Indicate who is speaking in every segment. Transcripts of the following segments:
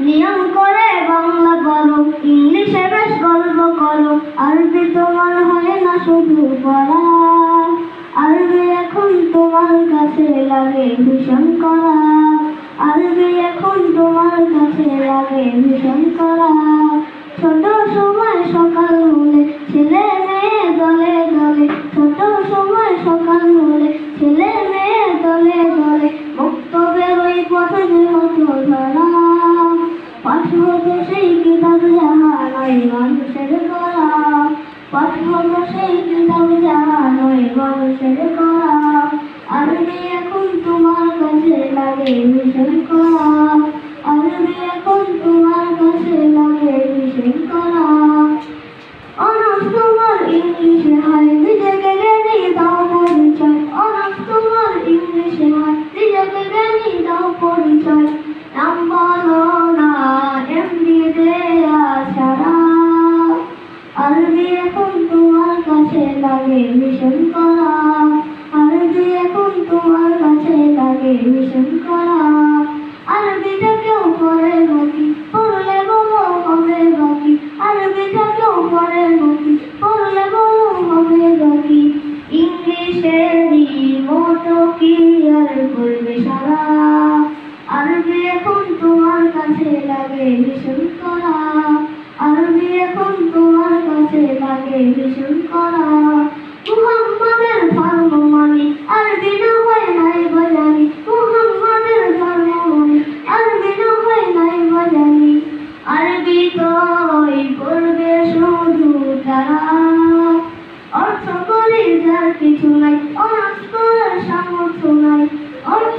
Speaker 1: নিয়ম করে বাংলা বলো, ইংলিশে বেশ গল্প করো। আরবি তোমার হয় না শুধু পড়া। আরবি এখন তোমার কাছে লাগে ভীষণ করা। হতো সেই কিতাব যাহা নয় মানুষের করা পথ হতো সেই কিতাব যাহা নয় মানুষের করা আমি এখন তোমার কাছে লাগে মিশন করা ভীষণ করা আরবি এখন তোমার কাছে লাগে ভীষণ করা মতো আর করবে সারা তোমার কাছে লাগে ভীষণ করা আরবি এখন তোমার কাছে লাগে ভীষণ করা। অর্থ করে যার কিছু নাই, অনার্স করার সামর্থ্য নাই। অর্থ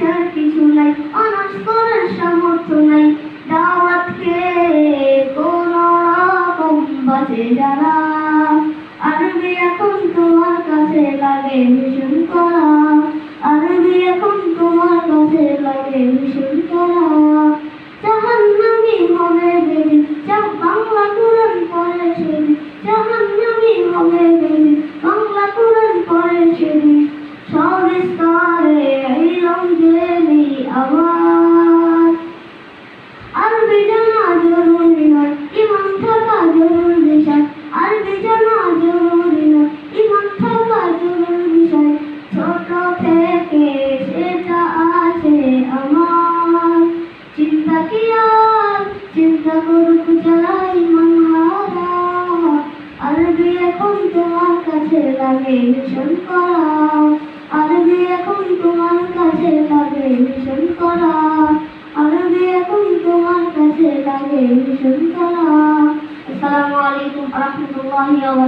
Speaker 1: যার কিছু নাই, অনার্স করার সামর্থ্য নাই। দাওয়াত খেয়ে কোন রকম বাঁচে যারা তোমার কাছে লাগে ভীষণ করা। এখন তোমার কাছে লাগে ভীষণ এখন তোমার কাছে লাগে ভীষণ করা। ভীষণ করা আরবি এখন তোমার কাছে লাগে ভীষণ করা আসসালামু আলাইকুম রহমতুল্লাহি ওয়া